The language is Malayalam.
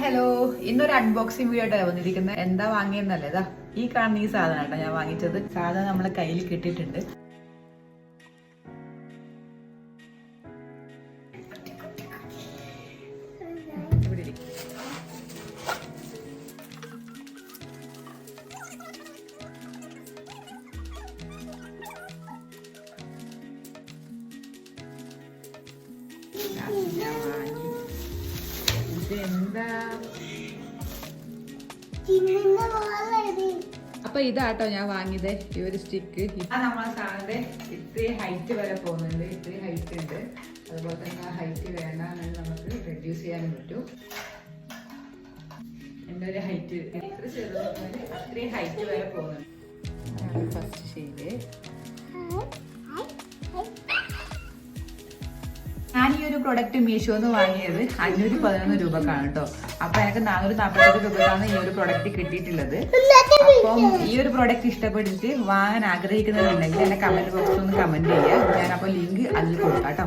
ഹലോ ഇന്നൊരു അൺബോക്സിംഗ് വീഡിയോ വന്നിരിക്കുന്നത് എന്താ വാങ്ങിയെന്നല്ലേ? ഇതാ ഈ കാണുന്ന ഈ സാധനം കേട്ടോ ഞാൻ വാങ്ങിച്ചത്. സാധനം നമ്മളെ കയ്യിൽ കിട്ടിയിട്ടുണ്ട്. ഞാൻ വാങ്ങി. ഇതെന്താ? അപ്പൊ ഇതാട്ടോ ഞാൻ വാങ്ങിയത്. ഈ ഒരു സ്റ്റിക്ക് നമ്മളെ സാധനത്തെ ഇത്രയും ഹൈറ്റ് വരെ പോകുന്നുണ്ട്. ഇത്രയും ഹൈറ്റ് ഉണ്ട്. അതുപോലെ തന്നെ ആ ഹൈറ്റ് വേണ്ട നമുക്ക് റെഡ്യൂസ് ചെയ്യാനും പറ്റും. എന്റെ ഒരു ഹൈറ്റ് ഇത്ര ചെറുതാണ് അത്രയും ഹൈറ്റ് വരെ പോകുന്നുണ്ട്. ഫസ്റ്റ് ഷെയ്ഡ് ഞാൻ ഈ ഒരു പ്രൊഡക്റ്റ് മീഷോന്ന് വാങ്ങിയത് അഞ്ഞൂറ്റി പതിനൊന്ന് രൂപക്കാണ് കേട്ടോ. അപ്പൊ എനിക്ക് നാനൂറ്റി നാൽപ്പത്തെട്ട് രൂപക്കാണ് ഈ ഒരു പ്രൊഡക്റ്റ് കിട്ടിയിട്ടുള്ളത്. അപ്പം ഈ ഒരു പ്രൊഡക്റ്റ് ഇഷ്ടപ്പെട്ടിട്ട് വാങ്ങാൻ ആഗ്രഹിക്കുന്നവരുണ്ടെങ്കിൽ എന്റെ കമന്റ് ബോക്സിൽ ഒന്ന് കമന്റ് ചെയ്യുക. ഞാൻ അപ്പോൾ ലിങ്ക് അതിൽ കൊടുക്കാം കേട്ടോ.